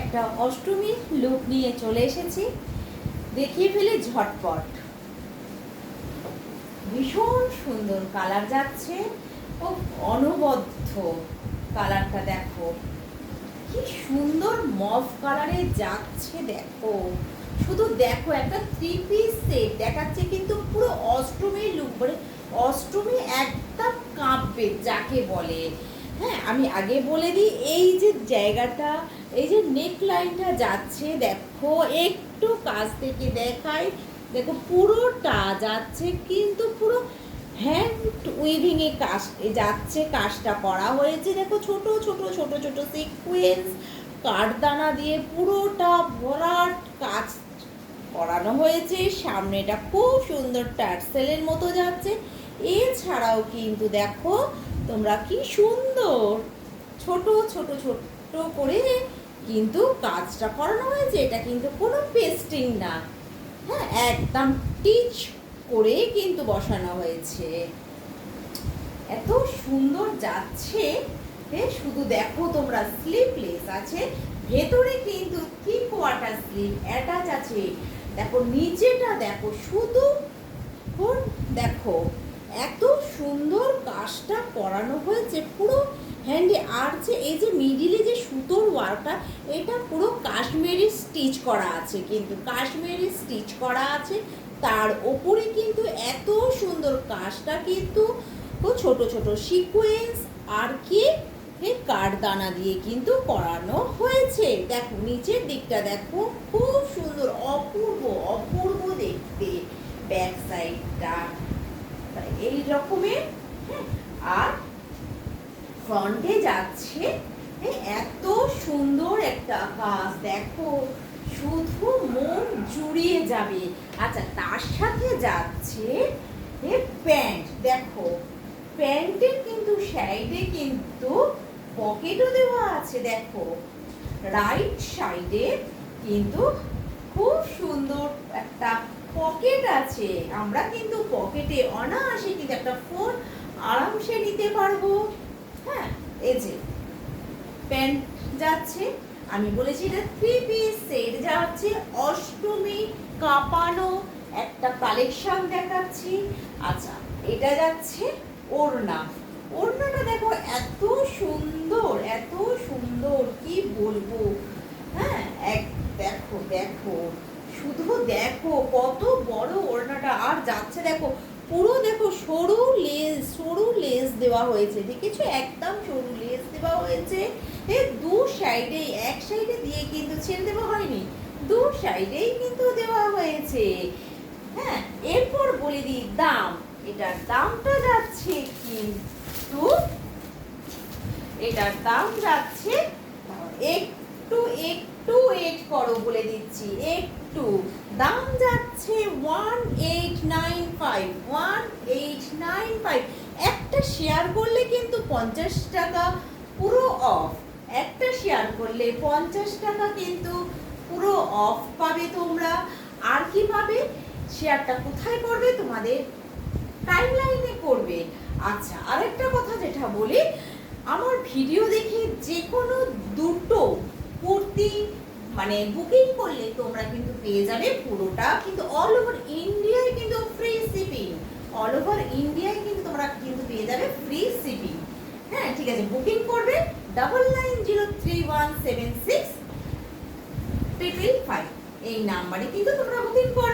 একটা অষ্টমী লুক নিয়ে চলে এসেছি। দেখিয়ে ফেলে ঝটপট। ভীষণ সুন্দর কালার যাচ্ছে। ও অনবদ্য কালারটা দেখো। কি সুন্দর মফ কালারে যাচ্ছে দেখো। শুধু দেখো, একটা থ্রি পিস সেট দেখাচ্ছে কিন্তু পুরো অষ্টমীর লুক মানে অষ্টমী একদম কাঁপবে যাকে বলে। হ্যাঁ আমি আগে বলে দিই, এই যে জায়গাটা, এই যে নেক লাইনটা যাচ্ছে, দেখো, একটু কাছ থেকে দেখাই, দেখো পুরোটা যাচ্ছে, কিন্তু পুরো হ্যান্ড উইভিং এ কাজ যাচ্ছে, কাজটা করা হয়েছে, দেখো ছোট ছোট ছোট ছোট সিকোয়েন্স কাঠদানা দিয়ে পুরোটা ভরাট কাজ করানো হয়েছে, সামনেটা খুব সুন্দর টার্সেলের মতো যাচ্ছে, এছাড়াও কিন্তু দেখো তোমরা কি সুন্দর। ছোট ছোট ছোট করে কিন্তু কাজটা করানো হয়েছে। এটা কিন্তু কোনো পেস্টিং না। হ্যাঁ একদম টিচ করে কিন্তু বসানো হয়েছে। এত সুন্দর যাচ্ছে। শুধু দেখো তোমরা স্লিপলেস আছে। ভেতরে কিন্তু থ্রি কোয়ার্টার স্লিপ অ্যাটাচ আছে। দেখো, নিচেটা দেখো, শুধু দেখো, এত সুন্দর কাজটা করানো হয়েছে, পুরো হ্যান্ডে আর যে এই যে মিডিলে যে সুতোর ওয়ার্কটা এটা পুরো কাশ্মীরি স্টিচ করা আছে কিন্তু, কাশ্মীরি স্টিচ করা আছে। তার ওপরে কিন্তু এত সুন্দর কাজটা কিন্তু ছোট ছোট সিকোয়েন্স আর কি কাঠদানা দিয়ে কিন্তু করানো হয়েছে। দেখো, নিচের দিকটা দেখো, খুব সুন্দর, অপূর্ব অপূর্ব দেখতে। ব্যাক সাইডটা এই রকমের ফ্রন্টে যাচ্ছে এত সুন্দর একটা কাজ দেখো, শুধু মন জুড়িয়ে যাবে। আচ্ছা তার সাথে যাচ্ছে প্যান্ট, দেখো, প্যান্টের কিন্তু সাইডে কিন্তু পকেটও দেওয়া আছে, দেখো। রাইট সাইডে কিন্তু খুব সুন্দর একটা পকেট আছে। আমরা কিন্তু পকেটে অনায়াসে কিন্তু একটা ফোন আরামসে নিতে পারব। হ্যাঁ এই যে প্যান্ট যাচ্ছে, আমি বলেছি এটা থ্রি পিস সেট যাচ্ছে অষ্টমী কাঁপানো একটা কালেকশন দেখাচ্ছি। আচ্ছা এটা যাচ্ছে ওড়না। ওড়নাটা দেখো এত সুন্দর এত সুন্দর, কি বলব? হ্যাঁ এক, দেখো দেখো, শুধু দেখো, কত বড় ওড়নাটা। আর যাচ্ছে দেখো পুরো দেখো সরু লেস সরু লেস দেওয়া হয়েছে, দেখেছ? একদম সরু লেস দেওয়া হয়েছে। দু সাইডে এক সাইডে দিয়ে কিন্তু ছেড়ে দেওয়া হয়নি। দু সাইডেই কিন্তু দেওয়া হয়েছে। হ্যাঁ এরপর বলে দিই দাম। এটার দামটা যাচ্ছে কিন্তু এটার দাম যাচ্ছে একটু একটু ওয়েট করো বলে দিচ্ছি, একটু। দাম যাচ্ছে one eight nine five one eight nine five একটা শেয়ার করলে কিন্তু পঞ্চাশ টাকা পুরো অফ একটা শেয়ার করলে পঞ্চাশ টাকা কিন্তু পুরো অফ পাবে তোমরা। আর কি পাবে শেয়ারটা কোথায় করবে তোমাদের টাইমলাইনে করবে আচ্ছা আরেকটা কথা যেটা বলি, আমার ভিডিও দেখে যে কোনো দুটো কুর্তি মানে বুকিং করলে তোমরা কিন্তু পেয়ে যাবে পুরোটা। কিন্তু অল ওভার ইন্ডিয়ায় অল ওভার ইন্ডিয়ায় কিন্তু তোমরা কিন্তু পেয়ে যাবে ফ্রি শিপিং হ্যাঁ ঠিক আছে বুকিং করবে double nine zero three one seven six triple five এই নাম্বারে কিন্তু তোমরা বুকিং করবে।